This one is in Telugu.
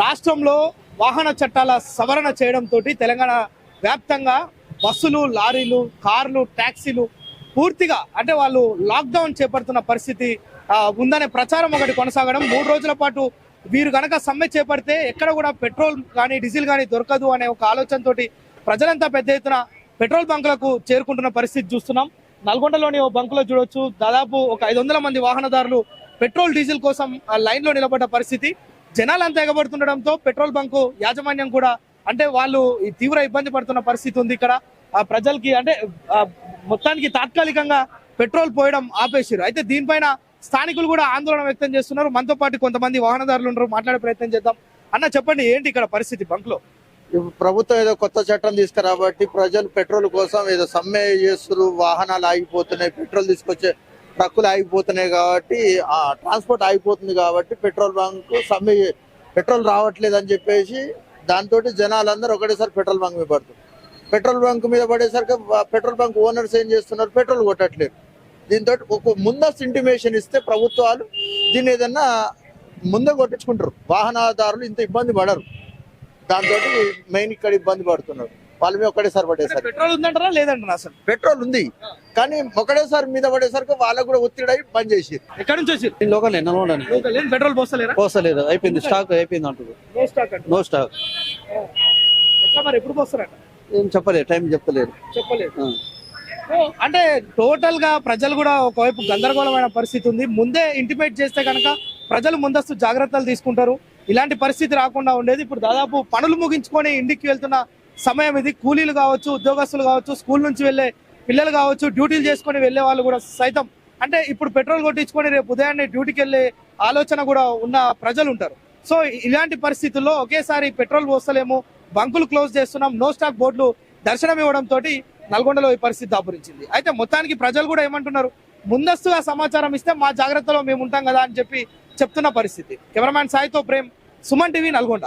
రాష్ట్రంలో వాహన చట్టాల సవరణ చేయడంతో తెలంగాణ వ్యాప్తంగా బస్సులు లారీలు కార్లు ట్యాక్సీలు పూర్తిగా అంటే వాళ్ళు లాక్డౌన్ చేపడుతున్న పరిస్థితి ఉందనే ప్రచారం ఒకటి కొనసాగడం. మూడు రోజుల పాటు వీరు కనుక సమ్మె చేపడితే ఎక్కడ కూడా పెట్రోల్ కానీ డీజిల్ కానీ దొరకదు అనే ఒక ఆలోచనతోటి ప్రజలంతా పెద్ద ఎత్తున పెట్రోల్ బంకులకు చేరుకుంటున్న పరిస్థితి చూస్తున్నాం. నల్గొండలోని ఓ బంకులో చూడొచ్చు. దాదాపు ఒక ఐదు వందల మంది వాహనదారులు పెట్రోల్ డీజిల్ కోసం ఆ నిలబడ్డ పరిస్థితి. జనాలు అంత ఎగబడుతుండడంతో పెట్రోల్ బంకు యాజమాన్యం కూడా అంటే వాళ్ళు ఈ తీవ్ర ఇబ్బంది పడుతున్న పరిస్థితి ఉంది ఇక్కడ. ఆ ప్రజలకి అంటే మొత్తానికి తాత్కాలికంగా పెట్రోల్ పోయడం ఆపేసారు అయితే దీనిపైన స్థానికులు కూడా ఆందోళన వ్యక్తం చేస్తున్నారు. మనతో పాటు కొంతమంది వాహనదారులు ఉన్నారు మాట్లాడే ప్రయత్నం చేద్దాం. అన్న చెప్పండి ఏంటి ఇక్కడ పరిస్థితి బంక్లో ప్రభుత్వం ఏదో కొత్త చట్టం తీసుకురాబట్టి ప్రజలు పెట్రోల్ కోసం ఏదో సమ్మె చేస్తున్నారు వాహనాలు ఆగిపోతున్నాయి పెట్రోల్ తీసుకొచ్చే ట్రక్కులు ఆగిపోతున్నాయి కాబట్టి ఆ ట్రాన్స్పోర్ట్ ఆగిపోతుంది కాబట్టి పెట్రోల్ బంక్ సమ్మె పెట్రోల్ రావట్లేదు అని చెప్పేసి దాంతో జనాలందరూ ఒకటేసారి పెట్రోల్ బంక్ మీద పడుతుంది పెట్రోల్ బంక్ మీద పడేసరికి పెట్రోల్ బంక్ ఓనర్స్ ఏం చేస్తున్నారు? పెట్రోల్ కొట్టట్లేదు దీంతో ఒక ముందస్తు ఇంటిమేషన్ ఇస్తే ప్రభుత్వాలు దీన్ని ఏదన్నా ముందే కొట్టించుకుంటారు. వాహనదారులు ఇంత ఇబ్బంది పడరు. దాంతో మెయిన్ ఇక్కడ ఇబ్బంది పడుతున్నారు. వాళ్ళ మీద ఒకటేసారి పడేసరికి పెట్రోల్ ఉందంటారా లేదంటారా అసలు? పెట్రోల్ ఉంది. కానీ ఒకటేసారి మీద పడేసరికి వాళ్ళకు కూడా ఒత్తిడి అయి బంద్ చేసి ఎక్కడి నుంచి వచ్చారు? లోకల్ ఏం? పెట్రోల్ పోస్తలేరా? పోస్తలేదు. అయిపోయింది. స్టాక్ అయిపోయింది అంటారు నో స్టాక్ అంట నో స్టాక్. ఎట్లా మరి? ఎప్పుడు పోస్తారట? ఏం చెప్పలేదు. టైం చెప్పలేదు. చెప్పలేదు. అంటే టోటల్గా ప్రజలు కూడా ఒకవైపు గందరగోళమైన పరిస్థితి ఉంది. ముందే ఇంటిమేట్ చేస్తే కనుక ప్రజలు ముందస్తు జాగ్రత్తలు తీసుకుంటారు. ఇలాంటి పరిస్థితి రాకుండా ఉండేది. ఇప్పుడు దాదాపు పనులు ముగించుకొని ఇంటికి వెళ్తున్న సమయం ఇది. కూలీలు కావచ్చు ఉద్యోగస్తులు కావచ్చు స్కూల్ నుంచి వెళ్ళే పిల్లలు కావచ్చు డ్యూటీలు చేసుకొని వెళ్ళే వాళ్ళు కూడా సైతం. అంటే ఇప్పుడు పెట్రోల్ కొట్టించుకొని రేపు ఉదయాన్నే డ్యూటీకి వెళ్ళే ఆలోచన కూడా ఉన్న ప్రజలు ఉంటారు. సో ఇలాంటి పరిస్థితుల్లో ఒకేసారి పెట్రోల్ పోస్తలేము బంకులు క్లోజ్ చేస్తున్నాం నో స్టాక్ బోర్డులు దర్శనం ఇవ్వడం తోటి నల్గొండలో ఈ పరిస్థితి దాపురించింది. అయితే మొత్తానికి ప్రజలు కూడా ఏమంటున్నారు? ముందస్తుగా సమాచారం ఇస్తే మా జాగ్రత్తలో మేము ఉంటాం కదా అని చెప్పి చెప్తున్న పరిస్థితి. కెమెరామ్యాన్ సాయితో ప్రేమ్ సుమన్ టీవీ నల్గొండ.